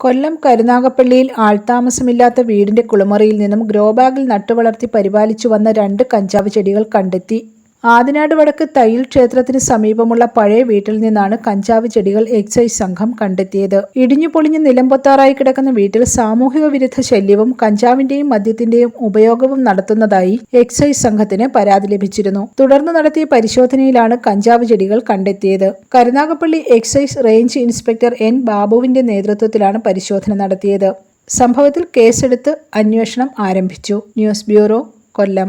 കൊല്ലം കരുനാഗപ്പള്ളിയിൽ ആൾതാമസമില്ലാത്ത വീടിന്റെ കുളിമുറിയിൽ നിന്നും ഗ്രോബാഗിൽ നട്ടുവളർത്തി പരിപാലിച്ചു വന്ന രണ്ട് കഞ്ചാവ് ചെടികൾ കണ്ടെത്തി. ആദിനാട് വടക്ക് തയ്യിൽ ക്ഷേത്രത്തിന് സമീപമുള്ള പഴയ വീട്ടിൽ നിന്നാണ് കഞ്ചാവ് ചെടികൾ എക്സൈസ് സംഘം കണ്ടെത്തിയത്. ഇടിഞ്ഞു പൊളിഞ്ഞ് നിലംപൊത്താറായി കിടക്കുന്ന വീട്ടിൽ സാമൂഹിക വിരുദ്ധ ശല്യവും കഞ്ചാവിന്റെയും മദ്യത്തിന്റെയും ഉപയോഗവും നടത്തുന്നതായി എക്സൈസ് സംഘത്തിന് പരാതി ലഭിച്ചിരുന്നു. തുടർന്ന് നടത്തിയ പരിശോധനയിലാണ് കഞ്ചാവ് ചെടികൾ കണ്ടെത്തിയത്. Karunagappally excise range inspector N ബാബുവിന്റെ നേതൃത്വത്തിലാണ് പരിശോധന നടത്തിയത്. സംഭവത്തിൽ കേസെടുത്ത് അന്വേഷണം ആരംഭിച്ചു. News bureau Kollam.